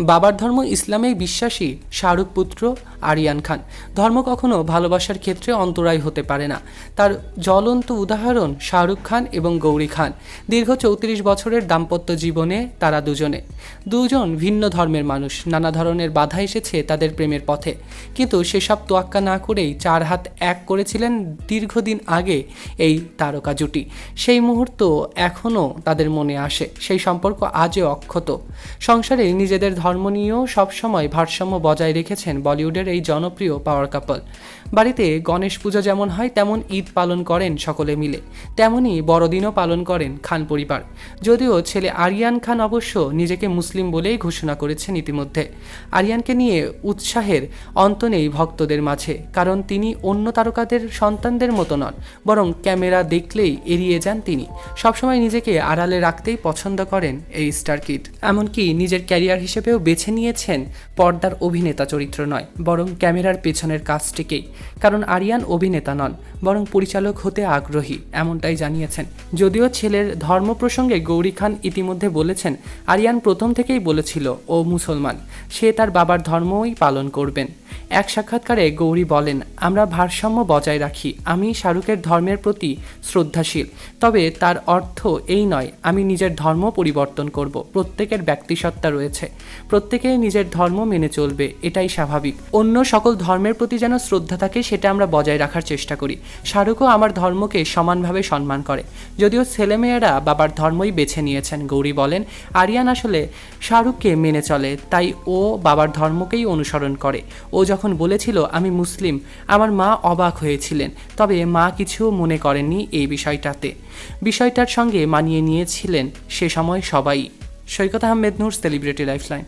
বাবার ধর্ম ইসলামে বিশ্বাসী শাহরুখ পুত্র আরিয়ান খান। ধর্ম কখনো ভালোবাসার ক্ষেত্রে অন্তরায় হতে পারে না। তার জ্বলন্ত উদাহরণ শাহরুখ খান এবং গৌরী খান। দীর্ঘ চৌত্রিশ বছরের দাম্পত্য জীবনে তারা দুজনে। দুজন ভিন্ন ধর্মের মানুষ। নানা ধরনের বাধা এসেছে তাদের প্রেমের পথে। কিন্তু সেসব তোয়াক্কা না করেই চার হাত এক করেছিলেন দীর্ঘদিন আগে এই তারকা জুটি। সেই মুহূর্ত এখনও তাদের মনে আসে। সেই সম্পর্ক আজও অক্ষত। সংসারে নিজেদের ধর্ম নিয়েও সবসময় ভারসাম্য বজায় রেখেছেন বলিউডের এই জনপ্রিয় পাওয়ার কাপল। বাড়িতে গণেশ পুজো যেমন হয়, তেমন ঈদ পালন করেন সকলে মিলে। তেমনই বড়দিনও পালন করেন খান পরিবার। যদিও ছেলে আরিয়ান খান অবশ্য নিজেকে মুসলিম বলেই ঘোষণা করেছেন ইতিমধ্যে। আরিয়ানকে নিয়ে উৎসাহের অন্ত নেই ভক্তদের মাঝে, কারণ তিনি অন্য তারকাদের সন্তানদের মতো নন, বরং ক্যামেরা দেখলেই এড়িয়ে যান তিনি। সবসময় নিজেকে আড়ালে রাখতেই পছন্দ করেন এই স্টার কিড। এমনকি নিজের ক্যারিয়ার হিসেবেও বেছে নিয়েছেন পর্দার অভিনেতা চরিত্র নয়, বরং ক্যামেরার পেছনের কাজটিকেই। কারণ আরিয়ান অভিনেতা নন, বরং পরিচালক হতে আগ্রহী, এমনটাই জানিয়েছেন। যদিও ছেলের ধর্ম প্রসঙ্গে গৌরী খান ইতিমধ্যে বলেছেন, আরিয়ান প্রথম থেকেই বলেছিল, ও মুসলমান, সে তার বাবার ধর্মই পালন করবেন। এক সাক্ষাৎকারে গৌরী বলেন, আমরা ভারসাম্য বজায় রাখি। আমি শাহরুখের ধর্মের প্রতি শ্রদ্ধাশীল। তবে তার অর্থ এই নয়, আমি নিজের ধর্ম পরিবর্তন করব। প্রত্যেকের ব্যক্তিসত্তা রয়েছে। প্রত্যেকেই নিজের ধর্ম মেনে চলবে, এটাই স্বাভাবিক। অন্য সকল ধর্মের প্রতি যেন শ্রদ্ধা থাকে, সেটা আমরা বজায় রাখার চেষ্টা করি। শাহরুখও আমার ধর্মকে সমানভাবে সম্মান করে। যদিও ছেলেমেয়েরা বাবার ধর্মই বেছে নিয়েছেন, গৌরী বলেন, আরিয়ান আসলে শাহরুখকে মেনে চলে, তাই ও বাবার ধর্মকেই অনুসরণ করে। ও যখন বলেছিল, আমি মুসলিম, আমার মা অবাক হয়েছিলেন, তবে মা কিছু মনে করেননি এই বিষয়টাতে। বিষয়টার সঙ্গে মানিয়ে নিয়েছিলেন সে সময় সবাই। Saikat Ahmed Noor, celebrity lifeline.